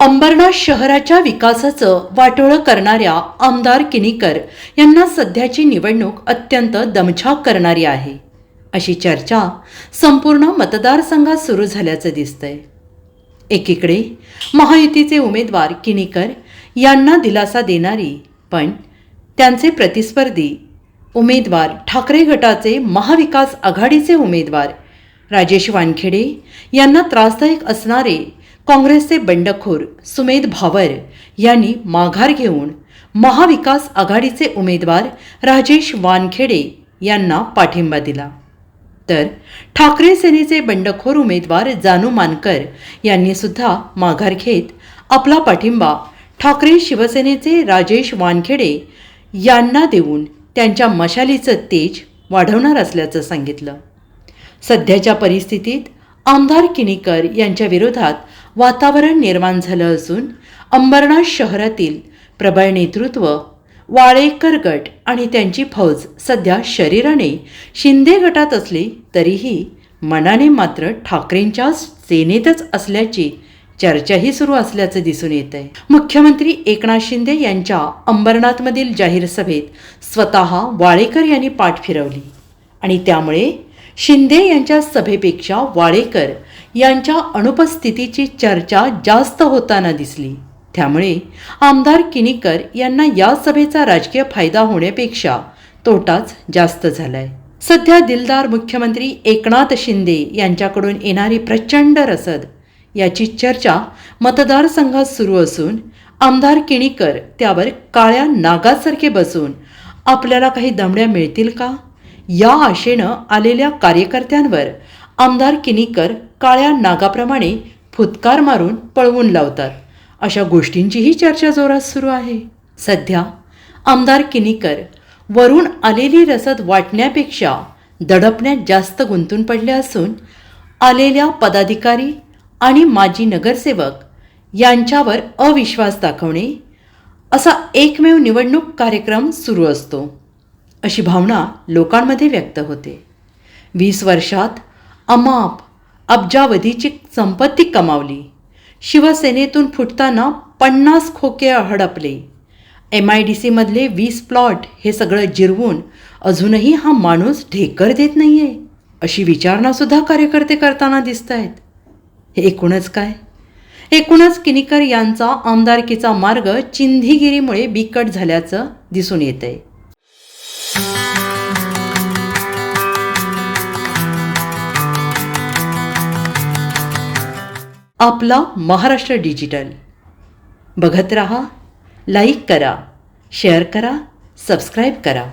अंबरनाथ शहराच्या विकासाचं वाटोळं करणाऱ्या आमदार किनीकर यांना सध्याची निवडणूक अत्यंत दमछाक करणारी आहे. अशी चर्चा संपूर्ण मतदारसंघात सुरू झाल्याचं दिसतंय. एकीकडे महायुतीचे उमेदवार किनीकर यांना दिलासा देणारी पण त्यांचे प्रतिस्पर्धी उमेदवार ठाकरे गटाचे महाविकास आघाडीचे उमेदवार राजेश वानखेडे यांना त्रासदायक असणारे काँग्रेसचे बंडखोर सुमेध भावर यांनी माघार घेऊन महाविकास आघाडीचे उमेदवार राजेश वानखेडे यांना पाठिंबा दिला. तर ठाकरे सेनेचे बंडखोर उमेदवार जानू मानकर यांनी सुद्धा माघार घेत आपला पाठिंबा ठाकरे शिवसेनेचे राजेश वानखेडे यांना देऊन त्यांच्या मशालीचं तेज वाढवणार असल्याचं सांगितलं. सध्याच्या परिस्थितीत आमदार किनीकर यांच्या विरोधात वातावरण निर्माण झालं असून अंबरनाथ शहरातील प्रबळ नेतृत्व वाळेकर गट आणि त्यांची फौज सध्या शरीराने शिंदे गटात असली तरीही मनाने मात्र ठाकरेंच्या सेनेतच असल्याची चर्चाही सुरू असल्याचं दिसून येत आहे मुख्यमंत्री एकनाथ शिंदे यांच्या अंबरनाथमधील जाहीर सभेत स्वतः वाळेकर यांनी पाठ फिरवली आणि त्यामुळे शिंदे यांच्या सभेपेक्षा वाळेकर यांच्या अनुपस्थितीची चर्चा जास्त होताना दिसली. त्यामुळे आमदार किनीकर यांना या सभेचा राजकीय फायदा होण्यापेक्षा तोटाच जास्त झालाय. सध्या दिलदार मुख्यमंत्री एकनाथ शिंदे यांच्याकडून येणारी प्रचंड रसद याची चर्चा मतदारसंघात सुरू असून आमदार किणीकर त्यावर काळ्या नागासारखे बसून आपल्याला काही दमड्या मिळतील का? या आशेनं आलेल्या कार्यकर्त्यांवर आमदार किनीकर काळ्या नागाप्रमाणे फुतकार मारून पळवून लावतात. अशा गोष्टींचीही चर्चा जोरात सुरू आहे. सध्या आमदार किनीकर वरून आलेली रसद वाटण्यापेक्षा दडपण्यात जास्त गुंतून पडले असून आलेल्या पदाधिकारी आणि माजी नगरसेवक यांच्यावर अविश्वास दाखवणे असा एकमेव निवडणूक कार्यक्रम सुरू असतो अशी भावना लोकांमध्ये व्यक्त होते. वीस वर्षात अमाप अब्जावधीची संपत्ती कमावली. शिवसेनेतून फुटताना पन्नास खोके हडपले. एम आय डी सीमधले वीस प्लॉट हे सगळं जिरवून अजूनही हा माणूस ढेकर देत नाही आहे अशी विचारणासुद्धा कार्यकर्ते करताना दिसत आहेत हे एकूणच काय? एकूणच किनीकर यांचा आमदारकीचा मार्ग चिंधीगिरीमुळे बिकट झाल्याचं दिसून येत आहे आपला महाराष्ट्र डिजिटल बघत रहा लाईक करा शेअर करा सबस्क्राईब करा.